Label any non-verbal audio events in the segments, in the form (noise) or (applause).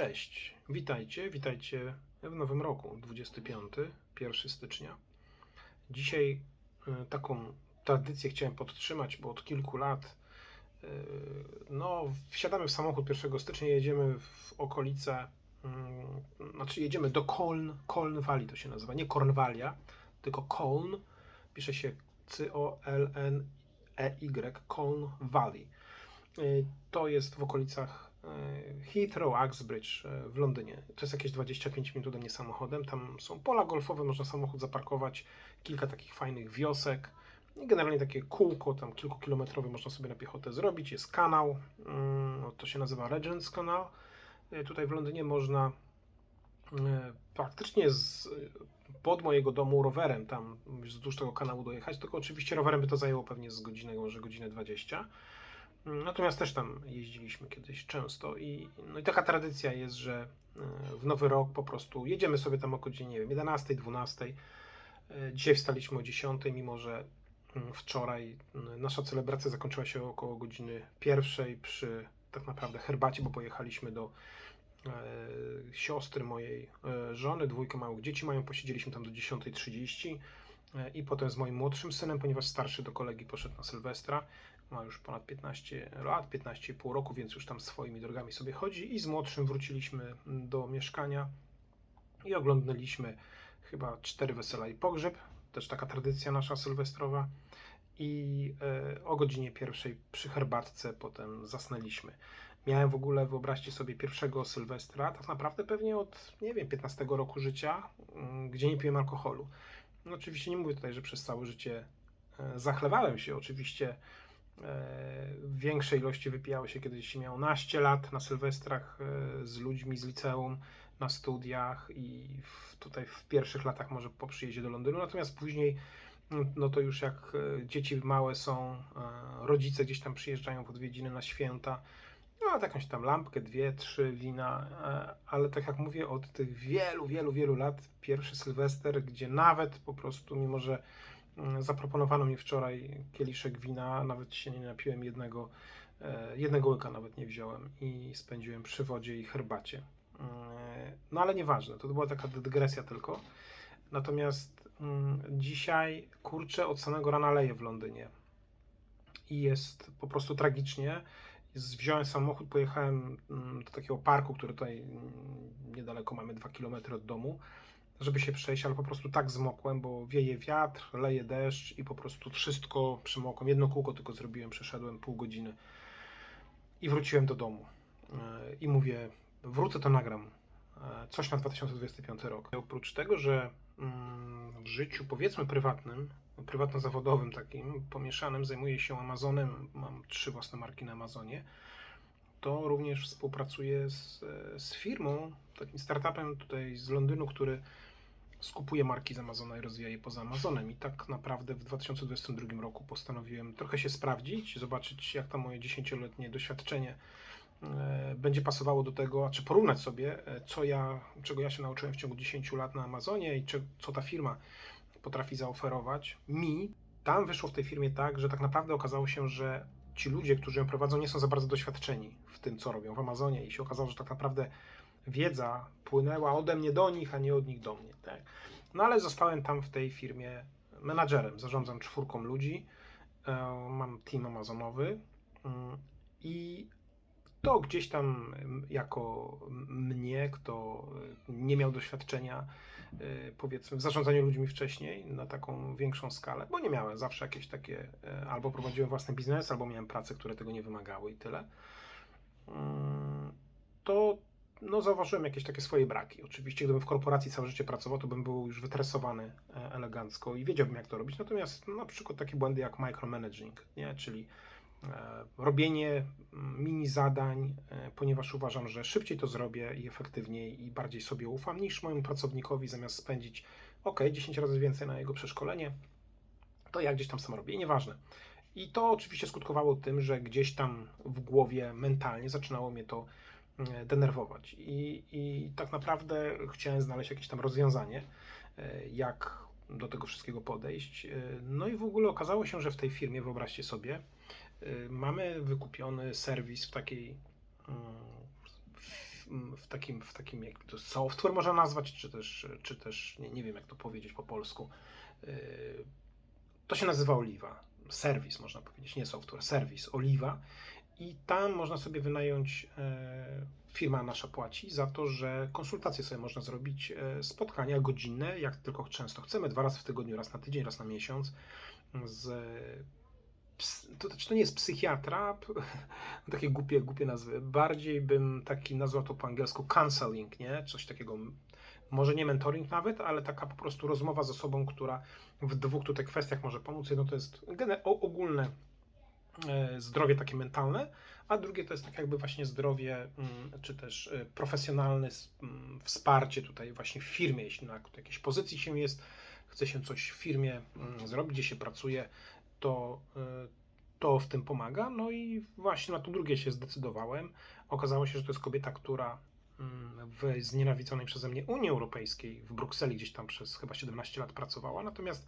Cześć, witajcie, witajcie w nowym roku, 25, 1 stycznia. Dzisiaj y, taką tradycję chciałem podtrzymać, bo od kilku lat y, no, wsiadamy w samochód 1 stycznia, jedziemy w okolice, y, znaczy jedziemy do Koln, Koln Valley to się nazywa, nie Kornwalia, tylko Koln, pisze się C-O-L-N-E-Y, Koln Valley. To jest w okolicach Heathrow, Uxbridge y, w Londynie. To jest jakieś 25 minut ode mnie samochodem. Tam są pola golfowe, można samochód zaparkować, kilka takich fajnych wiosek. I generalnie takie kółko, tam kilkukilometrowe można sobie na piechotę zrobić. Jest kanał, mm, to się nazywa Regent's Canal. Y, Tutaj w Londynie można praktycznie z, pod mojego domu rowerem tam wzdłuż tego kanału dojechać, tylko oczywiście rowerem by to zajęło pewnie z godzinę, może godzinę 20. Natomiast też tam jeździliśmy kiedyś często i, no i taka tradycja jest, że e, w nowy rok po prostu jedziemy sobie tam o godzinie, nie wiem, 11, 12. E, Dzisiaj wstaliśmy o 10, mimo że mm, wczoraj mm, nasza celebracja zakończyła się około godziny pierwszej przy tak naprawdę herbacie, bo pojechaliśmy do e, siostry mojej e, żony, dwójkę małych dzieci mają, posiedzieliśmy tam do 10.30 e, i potem z moim młodszym synem, ponieważ starszy do kolegi poszedł na Sylwestra, ma już ponad 15 lat, 15,5 roku, więc już tam swoimi drogami sobie chodzi i z młodszym wróciliśmy do mieszkania i oglądaliśmy chyba cztery wesela i pogrzeb, też taka tradycja nasza sylwestrowa i e, o godzinie pierwszej przy herbatce potem zasnęliśmy. Miałem w ogóle, wyobraźcie sobie, pierwszego Sylwestra, tak naprawdę pewnie od, nie wiem, 15 roku życia, mm, gdzie nie piłem alkoholu. No, oczywiście nie mówię tutaj, że przez całe życie e, zachlewałem się. Oczywiście w większej ilości wypijało się, kiedy się miało naście lat na Sylwestrach e, z ludźmi z liceum, na studiach i tutaj w pierwszych latach może po przyjeździe do Londynu, natomiast później no to już jak e, dzieci małe są, e, rodzice gdzieś tam przyjeżdżają w odwiedziny na święta, no jakąś tam lampkę, dwie, trzy wina, ale tak jak mówię, od tych wielu, wielu, wielu lat pierwszy Sylwester, gdzie nawet po prostu, mimo że mm, zaproponowano mi wczoraj kieliszek wina, nawet się nie napiłem jednego, e, jednego łyka nawet nie wziąłem i spędziłem przy wodzie i herbacie. E, No ale nieważne, to była taka dygresja tylko. Natomiast mm, dzisiaj, kurczę, od samego rana leje w Londynie i jest po prostu tragicznie. Wziąłem samochód, pojechałem mm, do takiego parku, który tutaj mm, niedaleko mamy 2 km od domu, żeby się przejść, ale po prostu tak zmokłem, bo wieje wiatr, leje deszcz i po prostu wszystko przymokłem. Jedno kółko tylko zrobiłem, przeszedłem pół godziny i wróciłem do domu. E, I mówię, wrócę to nagram. E, Coś na 2025 rok. Oprócz tego, że mm, w życiu powiedzmy prywatnym, prywatno-zawodowym takim, pomieszanym, zajmuję się Amazonem, mam trzy własne marki na Amazonie, to również współpracuję z, z firmą, takim startupem tutaj z Londynu, który skupuje marki z Amazona i rozwija je poza Amazonem. I tak naprawdę w 2022 roku postanowiłem trochę się sprawdzić, zobaczyć jak to moje 10-letnie doświadczenie e, będzie pasowało do tego, a czy porównać sobie, e, co ja, czego ja się nauczyłem w ciągu 10 lat na Amazonie i czy, co ta firma potrafi zaoferować mi. Tam wyszło w tej firmie tak, że tak naprawdę okazało się, że ci ludzie, którzy ją prowadzą, nie są za bardzo doświadczeni w tym, co robią w Amazonie i się okazało, że tak naprawdę wiedza płynęła ode mnie do nich, a nie od nich do mnie. Tak? No ale zostałem tam w tej firmie menadżerem, zarządzam czwórką ludzi, e, mam team amazonowy mm, i to gdzieś tam jako mnie, kto nie miał doświadczenia y, powiedzmy w zarządzaniu ludźmi wcześniej na taką większą skalę, bo nie miałem zawsze jakieś takie, y, albo prowadziłem własny biznes, albo miałem prace, które tego nie wymagały i tyle. Mm, To no, zauważyłem jakieś takie swoje braki. Oczywiście, gdybym w korporacji całe życie pracował, to bym był już wytresowany e, elegancko i wiedziałbym, jak to robić. Natomiast no, na przykład takie błędy jak micromanaging, nie? czyli e, robienie mm, mini zadań, e, ponieważ uważam, że szybciej to zrobię i efektywniej i bardziej sobie ufam niż mojemu pracownikowi, zamiast spędzić ok, 10 razy więcej na jego przeszkolenie, to ja gdzieś tam sam robię nieważne. I to oczywiście skutkowało tym, że gdzieś tam w głowie mentalnie zaczynało mnie to denerwować. I, I tak naprawdę chciałem znaleźć jakieś tam rozwiązanie, e, jak do tego wszystkiego podejść. E, No i w ogóle okazało się, że w tej firmie, wyobraźcie sobie, mamy wykupiony serwis w takiej mm, w takim, w takim jak to software można nazwać, czy też, czy też nie, nie wiem jak to powiedzieć po polsku. To się nazywa Oliwa. Serwis można powiedzieć, nie software, serwis Oliwa. I tam można sobie wynająć, e, firma nasza płaci za to, że konsultacje sobie można zrobić, e, spotkania godzinne, jak tylko często chcemy, dwa razy w tygodniu, raz na tydzień, raz na miesiąc z to znaczy to nie jest psychiatra, (laughs) takie głupie, głupie nazwy. Bardziej bym taki nazwał to po angielsku counseling, nie? Coś takiego, może nie mentoring nawet, ale taka po prostu rozmowa z osobą, która w dwóch tutaj kwestiach może pomóc. Jedno to jest ogólne zdrowie takie mentalne, a drugie to jest tak jakby właśnie zdrowie, mm, czy też e, profesjonalne mm, wsparcie tutaj właśnie w firmie, jeśli na jakiejś pozycji się jest, chce się coś w firmie mm, zrobić, gdzie się pracuje, to, y, to w tym pomaga. No i właśnie na to drugie się zdecydowałem. Okazało się, że to jest kobieta, która w znienawidzonej przeze mnie Unii Europejskiej w Brukseli gdzieś tam przez chyba 17 lat pracowała, natomiast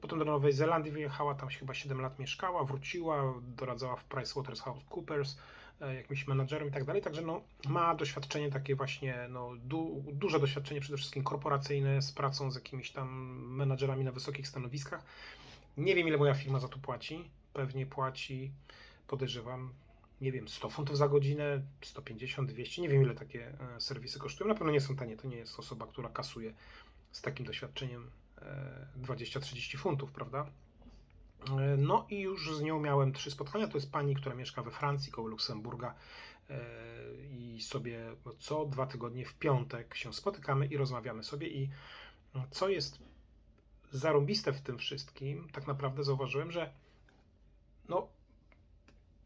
potem do Nowej Zelandii wyjechała, tam się chyba 7 lat mieszkała, wróciła, doradzała w PricewaterhouseCoopers, e, jakimś menadżerem i tak dalej, także no, ma doświadczenie takie właśnie, no, du, duże doświadczenie przede wszystkim korporacyjne z pracą z jakimiś tam menadżerami na wysokich stanowiskach. Nie wiem, ile moja firma za to płaci. Pewnie płaci, podejrzewam, nie wiem, 100 funtów za godzinę, 150, 200. Nie wiem, ile takie e, serwisy kosztują. Na pewno nie są tanie. To nie jest osoba, która kasuje z takim doświadczeniem 20-30 funtów, prawda? E, No i już z nią miałem trzy spotkania. To jest pani, która mieszka we Francji, koło Luksemburga. e, I sobie co dwa tygodnie w piątek się spotykamy i rozmawiamy sobie. I co jest zarąbiste w tym wszystkim, tak naprawdę zauważyłem, że no,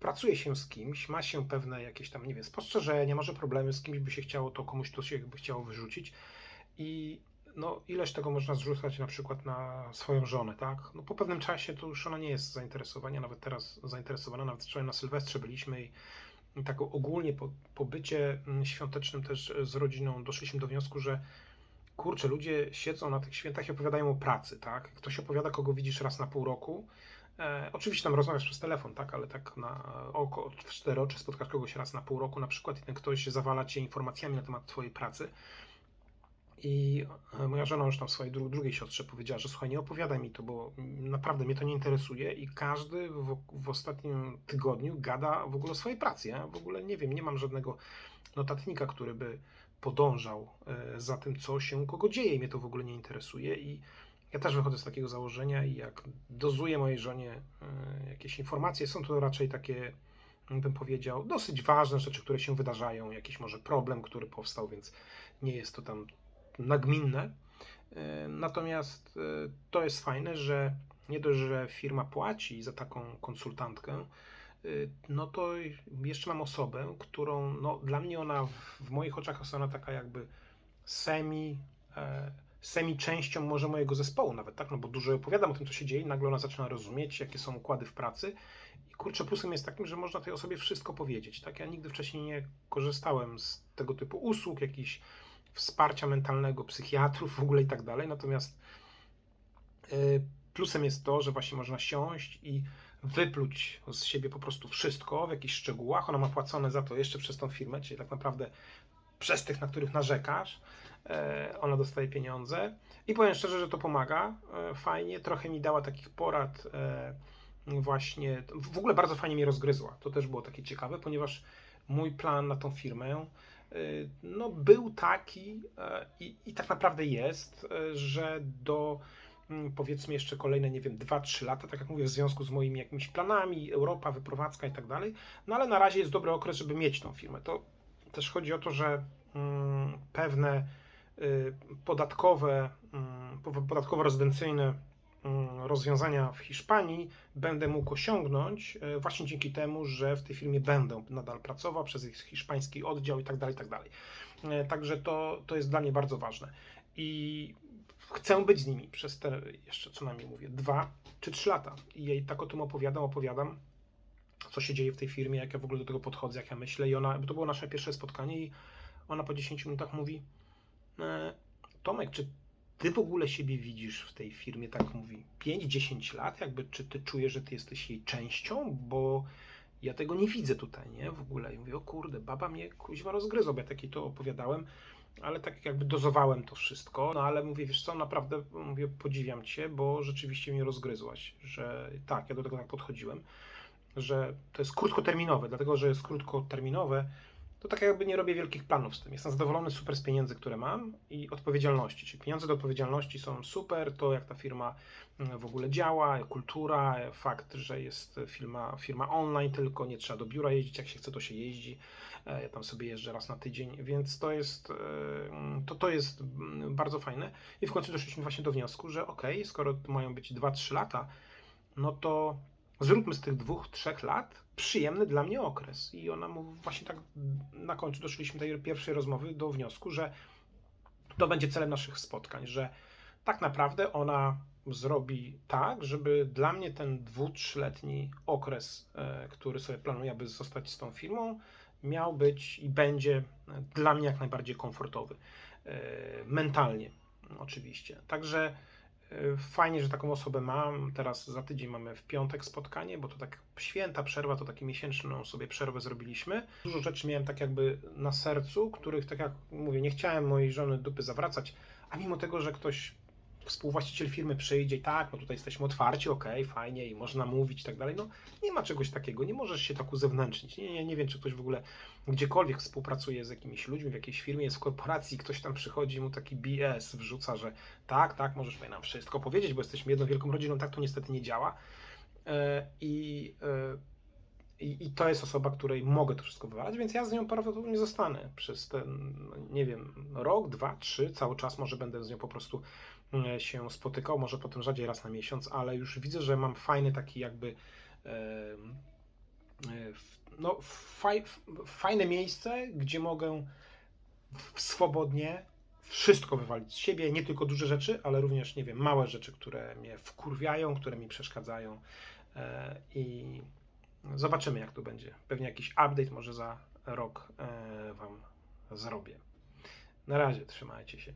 pracuje się z kimś, ma się pewne jakieś tam, nie wiem, spostrzeżenia, może problemy, z kimś by się chciało, to komuś to się by chciało wyrzucić i no, ileż tego można zrzucać na przykład na swoją żonę, tak? No, po pewnym czasie to już ona nie jest zainteresowana, nawet teraz zainteresowana, nawet wczoraj na Sylwestrze byliśmy i, tak ogólnie po, po bycie mm, świątecznym też z rodziną doszliśmy do wniosku, że kurczę, ludzie siedzą na tych świętach i opowiadają o pracy, tak? Ktoś opowiada, kogo widzisz raz na pół roku. E, oczywiście tam rozmawiasz przez telefon, tak? Ale tak na oko, w cztery oczy spotkasz kogoś raz na pół roku na przykład i ten ktoś zawala cię informacjami na temat twojej pracy. I e, moja żona już tam swojej dru- drugiej siostrze powiedziała, że słuchaj, nie opowiadaj mi to, bo naprawdę mnie to nie interesuje i każdy w, w ostatnim tygodniu gada w ogóle o swojej pracy. Ja w ogóle nie wiem, nie mam żadnego notatnika, który by podążał e, za tym, co się kogo dzieje i mnie to w ogóle nie interesuje i ja też wychodzę z takiego założenia i jak dozuję mojej żonie e, jakieś informacje, są to raczej takie, bym powiedział, dosyć ważne rzeczy, które się wydarzają, jakiś może problem, który powstał, więc nie jest to tam nagminne. E, Natomiast e, to jest fajne, że nie dość, że firma płaci za taką konsultantkę, y, no to jeszcze mam osobę, którą, no dla mnie ona w, moich oczach jest ona taka jakby semi, e, semi częścią może mojego zespołu nawet, tak, no bo dużo opowiadam o tym, co się dzieje nagle ona zaczyna rozumieć, jakie są układy w pracy. I kurczę, plusem jest takim, że można tej osobie wszystko powiedzieć, tak, ja nigdy wcześniej nie korzystałem z tego typu usług, jakichś wsparcia mentalnego, psychiatrów w ogóle i tak dalej, natomiast y, Plusem jest to, że właśnie można siąść i wypluć z siebie po prostu wszystko w jakichś szczegółach. Ona ma płacone za to jeszcze przez tą firmę, czyli tak naprawdę przez tych, na których narzekasz. e, Ona dostaje pieniądze i powiem szczerze, że to pomaga. e, Fajnie, trochę mi dała takich porad. e, Właśnie, w ogóle bardzo fajnie mnie rozgryzła. To też było takie ciekawe, ponieważ mój plan na tą firmę no, był taki e, i, i tak naprawdę jest, e, że do mm, powiedzmy jeszcze kolejne, nie wiem, 2-3 lata, tak jak mówię, w związku z moimi jakimiś planami, Europa, wyprowadzka i tak dalej. No ale na razie jest dobry okres, żeby mieć tą firmę. To też chodzi o to, że mm, pewne y, podatkowe, mm, po- podatkowo-rezydencyjne rozwiązania w Hiszpanii będę mógł osiągnąć y, właśnie dzięki temu, że w tej firmie będę nadal pracował przez ich hiszpański oddział i tak dalej, tak dalej. Y, Także to, to jest dla mnie bardzo ważne. I chcę być z nimi przez te jeszcze co najmniej mówię, dwa czy trzy lata. I jej tak o tym opowiadam, opowiadam, co się dzieje w tej firmie, jak ja w ogóle do tego podchodzę, jak ja myślę. I ona, to było nasze pierwsze spotkanie, i ona po 10 minutach mówi: e, Tomek, czy ty w ogóle siebie widzisz w tej firmie, tak mówi, 5-10 lat? Jakby, czy ty czujesz, że ty jesteś jej częścią? Bo Ja tego nie widzę tutaj, nie? W ogóle. I mówię, o kurde, baba mnie kuźwa rozgryzła, bo ja taki to opowiadałem, ale tak jakby dozowałem to wszystko. No ale mówię, wiesz co, naprawdę mówię, podziwiam cię, bo rzeczywiście mnie rozgryzłaś, że tak, ja do tego tak podchodziłem, że to jest krótkoterminowe, dlatego, że jest krótkoterminowe, to tak jakby nie robię wielkich planów z tym. Jestem zadowolony super z pieniędzy, które mam i odpowiedzialności. Czyli pieniądze do odpowiedzialności są super, to jak ta firma mm, w ogóle działa, kultura, fakt, że jest firma, firma online, tylko nie trzeba do biura jeździć, jak się chce, to się jeździ. E, Ja tam sobie jeżdżę raz na tydzień, więc to jest, e, to, to jest mm, bardzo fajne. I w końcu doszliśmy właśnie do wniosku, że ok, skoro mają być 2-3 lata, no to zróbmy z tych dwóch, trzech lat przyjemny dla mnie okres. I ona mu właśnie tak na końcu doszliśmy tej pierwszej rozmowy do wniosku, że to będzie celem naszych spotkań, że tak naprawdę ona zrobi tak, żeby dla mnie ten dwu, trzyletni okres, e, który sobie planuję, aby zostać z tą firmą, miał być i będzie dla mnie jak najbardziej komfortowy. E, Mentalnie, oczywiście. Także fajnie, że taką osobę mam. Teraz za tydzień mamy w piątek spotkanie, bo to tak święta przerwa, to taki miesięczną sobie przerwę zrobiliśmy. Dużo rzeczy miałem tak jakby na sercu, których, tak jak mówię, nie chciałem mojej żony dupy zawracać, a mimo tego, że ktoś współwłaściciel firmy przyjdzie i tak, no tutaj jesteśmy otwarci, okej, fajnie i można mówić i tak dalej, no nie ma czegoś takiego, nie możesz się tak uzewnętrznić. Nie, nie, nie wiem, czy ktoś w ogóle gdziekolwiek współpracuje z jakimiś ludźmi, w jakiejś firmie, jest w korporacji, ktoś tam przychodzi mu taki BS wrzuca, że tak, tak, możesz nam wszystko powiedzieć, bo jesteśmy jedną wielką rodziną, tak to niestety nie działa. E, I, e, i, I to jest osoba, której mogę to wszystko wywalać, więc ja z nią prawdopodobnie zostanę przez ten, no, nie wiem, rok, dwa, trzy, cały czas może będę z nią po prostu się spotykał, może potem rzadziej raz na miesiąc, ale już widzę, że mam fajny taki jakby e, e, no, faj, fajne miejsce, gdzie mogę swobodnie wszystko wywalić z siebie, nie tylko duże rzeczy, ale również, nie wiem, małe rzeczy, które mnie wkurwiają, które mi przeszkadzają e, i zobaczymy, jak to będzie. Pewnie jakiś update może za rok e, Wam zrobię. Na razie, trzymajcie się.